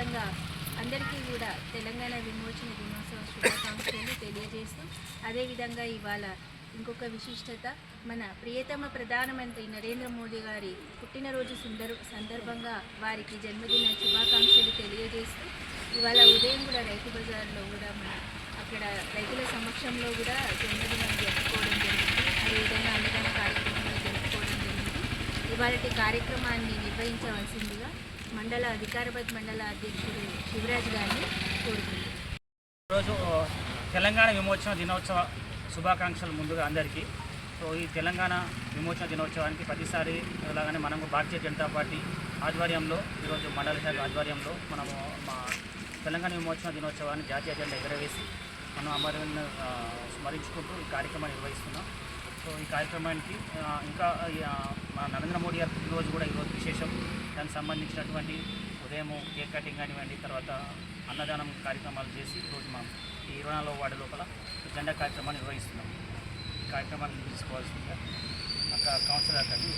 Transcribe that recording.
అదేవిధంగా అందరికీ కూడా తెలంగాణ విమోచన దినోత్సవ శుభాకాంక్షలు తెలియజేస్తూ అదేవిధంగా ఇవాళ ఇంకొక విశిష్టత మన ప్రియతమ ప్రధానమంత్రి నరేంద్ర మోదీ గారి పుట్టినరోజు సుందర సందర్భంగా వారికి జన్మదిన శుభాకాంక్షలు తెలియజేస్తూ ఇవాళ ఉదయం కూడా రైతు బజార్లో కూడా మన అక్కడ రైతుల సమక్షంలో కూడా జన్మదినం జరుపుకోవడం జరిగింది. అదేవిధంగా అన్నదాన కార్యక్రమాలు జరుపుకోవడం జరిగింది. ఇవాళ కార్యక్రమాన్ని నిర్వహించవలసిందిగా మండల వికారాబాద్ మండల అధ్యక్షుడు శివరాజ్ గారిని కోరుతున్నాను ఈరోజు తెలంగాణ విమోచన దినోత్సవ శుభాకాంక్షలు ముందుగా అందరికీ. సో ఈ తెలంగాణ విమోచన దినోత్సవానికి ప్రతిసారి అలాగనే మనము భారతీయ జనతా పార్టీ ఆధ్వర్యంలో ఈరోజు మండల శాఖ ఆధ్వర్యంలో మనము మా తెలంగాణ విమోచన దినోత్సవాన్ని జాతీయ జెండా ఎగరవేసి మనం అమరులను స్మరించుకుంటూ ఈ కార్యక్రమాన్ని నిర్వహిస్తున్నాం. సో ఈ కార్యక్రమానికి ఇంకా మా నరేంద్ర మోడీ గారి పుట్టినరోజు కూడా ఈరోజు విశేషం. దానికి సంబంధించినటువంటి ఉదయం కేక్ కటింగ్ కానివ్వండి తర్వాత అన్నదానం కార్యక్రమాలు చేసి ఈరోజు మనం ఈ ఇరవై నాలుగో వార్డు లోపల జెండా కార్యక్రమాన్ని నిర్వహిస్తున్నాం. ఈ కార్యక్రమాన్ని తీసుకోవాల్సిందిగా అక్కడ కౌన్సిలర్ గారిని